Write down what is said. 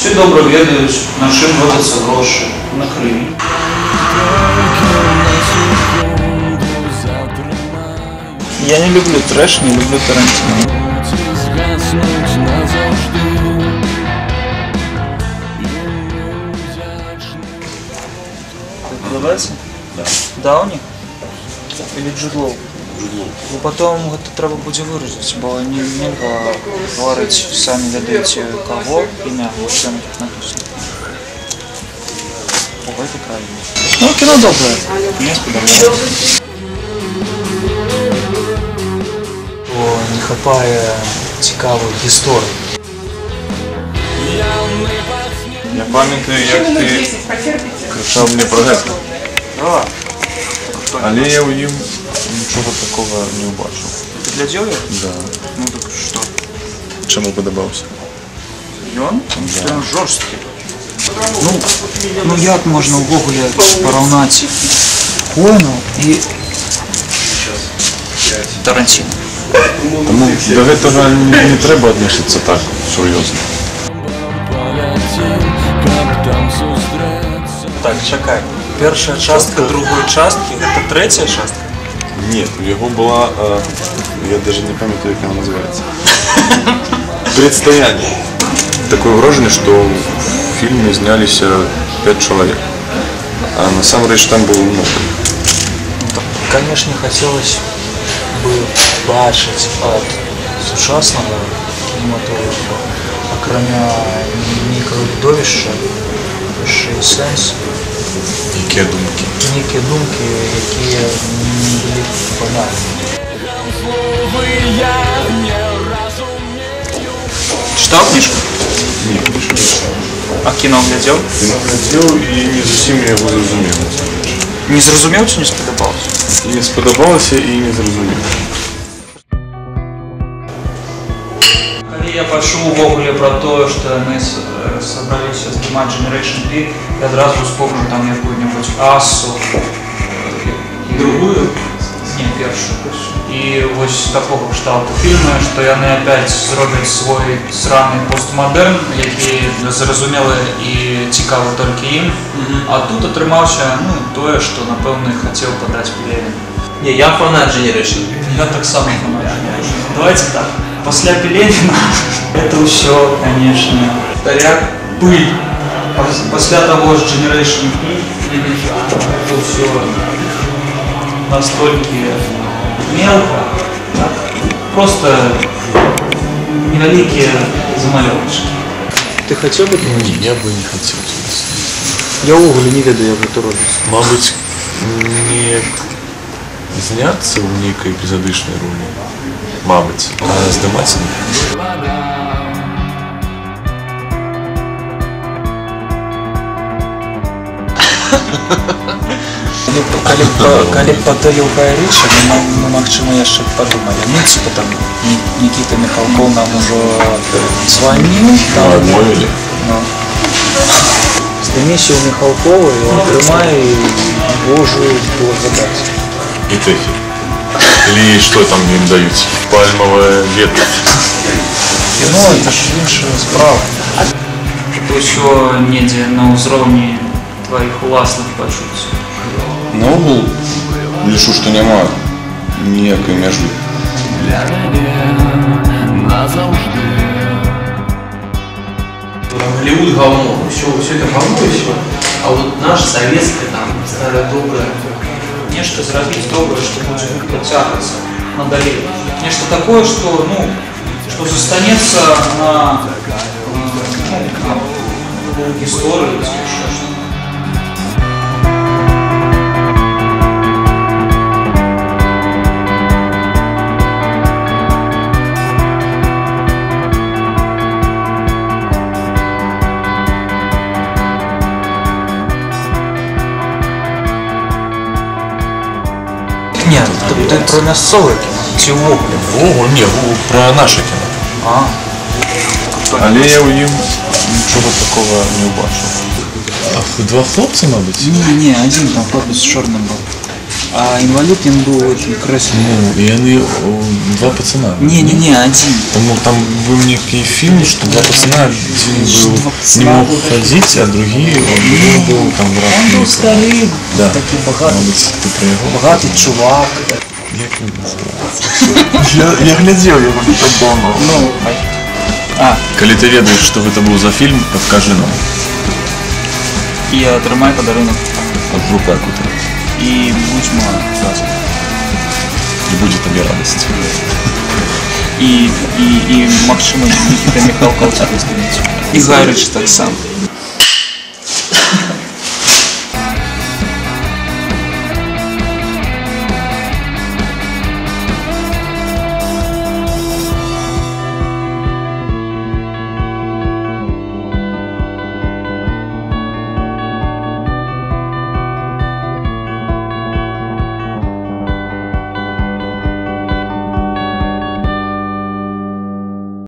Всі добре ведають, на чим робляться гроші. На хліб. Я не люблю трэш, не люблю Тарантино. згаснуть назавжди. Подобається? Да. Дауні? Или Джуд Лоу? Ну потом это треба буде виразити, бо не нельга говорити самі ведаєте кого, ім'я, ось там тут написано. Ого, це правильно. Ну, кіно добре. Мені сподобалося. Бо не хапає цікавих історій. Я пам'ятаю, як ти кричав мені про гесло. Давай. Але я у їм нічого такого не побачив. Ти глядів його? Да. Ну так що? Чому подобався? Ён? Ён жорсткий. Ну, ну як можна увогуле параўнаць Коэну і Тарантіно? Тому до гэтага не, не треба адносіцца так сур'ёзна. Паляцім, каб там сустрэцца. Так, чакай. Першая частка другой часткі, гэта трэцяя частка. Ні, у його була, е, я навіть не пам'ятаю, як вона називається. Предстояние. Такое враження, що в фільмі знялися 5 чоловік. А насамрэч там було много. Конечно, хотелось бы бачыць ад сучаснага кінематографа, акрамя нейкага відовішча, яшчэ і сэнс, Які думки. нейкія думкі, якія не былі банальнымі. Словы я не разумею. Читав книжку? Ні, більше не А кіно глядів? Він глядів і не зовсім його зрозумів. Не зрозумів чи не сподобалось? І не сподобалося, і не зрозумів. Калі я пачуў увогуле пра тое, што яны с- э, сабраліся здымаць Generation D, я адразу успомню там якую-небудзь асу і другую не першую і вось такого кшталту фільмы што яны опять зробяць свой сраны постмадэрн які зразумелы і цікавы толькі ім а тут атрымаўся ну тое што напэўна хацеў падаць пелевін Не, я фанат Generation. я таксама фанат. Давайте так. После Пелевина это все, конечно, Старяк. пыль. Пос- После того же Generation E это все настолько мелко, так, просто невеликие замалевочки. Ти хотів би? Ні, я би не хотів цього. Я увогуле не ведаю, як гэта робіць. Мабуть, не зняться в нейкай епізодичній ролі. Мабуть. А здиматися ні. Калі, б- калі, б- калі б патыліў Гай Річа, мы, мы, магчыма, яшчэ б падумалі. Ну, типа там Ні- Нікіта Михалков нам ужо званіў, там, Адмовілі. ну, здыміся ў Михалкова, і он трымае і Божую благодаць. І техи. Или что там им дают? Пальмовое ветвь. Кіно, це ж інша справа. Это все недзе на ўзроўні твоих уласных пачуццяў. Наогул лішу, што няма ніякай мяжы. Для мяне назаўжды. Голливуд говно. Все, все это говно и все. А вот наш советское, там, старое доброе. нешта зрабіць добрае што будзе працягвацца надалей нешта такое што ну што застанецца на ну, гісторыі ці яшчэ што Ні, ти, ти про мясцове кіно, ці увогуле. О, не, о, про наше кіно. А, Але я у їм нічого такого не побачив. А два хлопці, мабуть? ні, ні, один там хлопець з чорним був. А інвалід він був у этом креслі. Ну, и они о, два пацана. Ні, ні, ні, один. Тому там был некий фильм, что два пацана, один был Два не пацана мог были. ходить, а другие, он был там в Він разных був старий, Да. такий багатий, Мабуть, ти про його? багатий чувак. Як він називається? Я, я глядел его не так давно. Ну, а, Коли ти ведаєш, що це був за фільм, покажи нам. і отримай подарунок. От в руках утро. І будьмо разом. І буде тобі радість. І, і, і Максима Нікіта Михалко у тебе зустрінеться. І Гайрич так само.